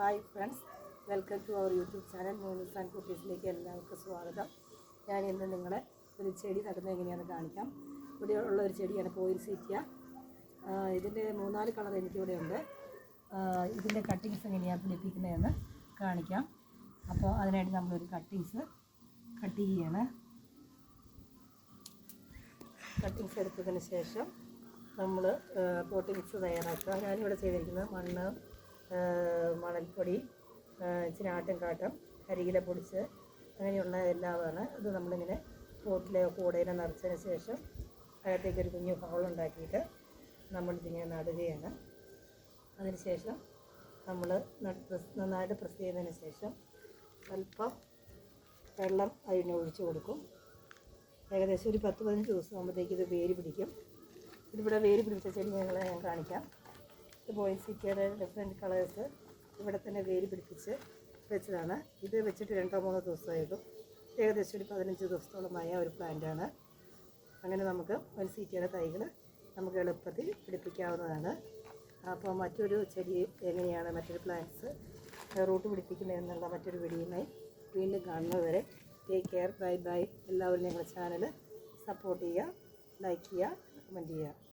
Hi friends welcome to our YouTube channel Moonnus and കുട്ടീസിലേക്ക് എല്ലാവർക്കും സ്വാഗതം. ഞാൻ ഇന്ന് നിങ്ങളെ ഒരു ചെടി നടുന്നത് എങ്ങനെയാണെന്ന് കാണിക്കാം. ഇവിടെ ഉള്ള ഒരു ചെടിയാണ് പോയിൽ സീറ്റിയ. ഇതിന്റെ മൂന്നാൽ കളർ എനിക്കിവിടെ ഉണ്ട്. ഇതിന്റെ കട്ടിങ്സ് എങ്ങനെയാണ് ലഭിക്കുന്നതെന്ന് കാണിക്കാം. അപ്പോൾ അതിനായിട്ട് നമ്മളൊരു കട്ടിങ്സ് കട്ട് ചെയ്യാണ്. കട്ടിങ്സ് എടുത്തതിന് ശേഷം നമ്മൾ പോട്ടിങ്സ് തയ്യാറാക്കുക. ഞാനിവിടെ ചെയ്തിരിക്കുന്നത് മണ്ണ് മണൽപ്പൊടി ഇച്ചിരി ആട്ടുംകാട്ടം കരിയില പൊടിച്ച് അങ്ങനെയുള്ള എല്ലാമാണ്. ഇത് നമ്മളിങ്ങനെ പോട്ടിലെ കൂടയിലെ നിറച്ചതിന് ശേഷം അകത്തേക്ക് ഒരു കുഞ്ഞു ഹോൾ ഉണ്ടാക്കിയിട്ട് നമ്മളിതിങ്ങനെ നടുകയാണ്. അതിനുശേഷം നമ്മൾ നന്നായിട്ട് പ്രസ് ചെയ്തതിന് ശേഷം അല്പം വെള്ളം അതിന് ഒഴിച്ചു കൊടുക്കും. ഏകദേശം ഒരു പത്ത് പതിനഞ്ച് ദിവസം ആകുമ്പോഴത്തേക്ക് ഇത് വേര് പിടിക്കും. ഇതിവിടെ വേര് പിടിച്ച ചെടി ഞങ്ങളെ ഞാൻ കാണിക്കാം. ഇത് ബോയ്സിക്കയുടെ ഡിഫറെന്റ് കളേഴ്സ് ഇവിടെ തന്നെ വേര് പിടിപ്പിച്ച് വെച്ചതാണ്. ഇത് വെച്ചിട്ട് രണ്ടോ മൂന്നോ ദിവസമായിട്ടും ഏകദേശം ഒരു പതിനഞ്ച് ദിവസത്തോളമായ ഒരു പ്ലാന്റാണ് അങ്ങനെ നമുക്ക് ബോയ്സിക്കയുടെ തൈകൾ നമുക്ക് എളുപ്പത്തിൽ പിടിപ്പിക്കാവുന്നതാണ്. അപ്പോൾ മറ്റൊരു ചെടി എങ്ങനെയാണ് മറ്റൊരു പ്ലാന്റ്സ് റൂട്ട് പിടിപ്പിക്കുന്നത് എന്നുള്ള മറ്റൊരു വീഡിയോയുമായി വീണ്ടും കാണുന്നതുവരെ ടേക്ക് കെയർ ബൈ ബൈ എല്ലാവരും ഞങ്ങളുടെ ചാനൽ സപ്പോർട്ട് ചെയ്യുക ലൈക്ക് ചെയ്യുക കമന്റ് ചെയ്യുക.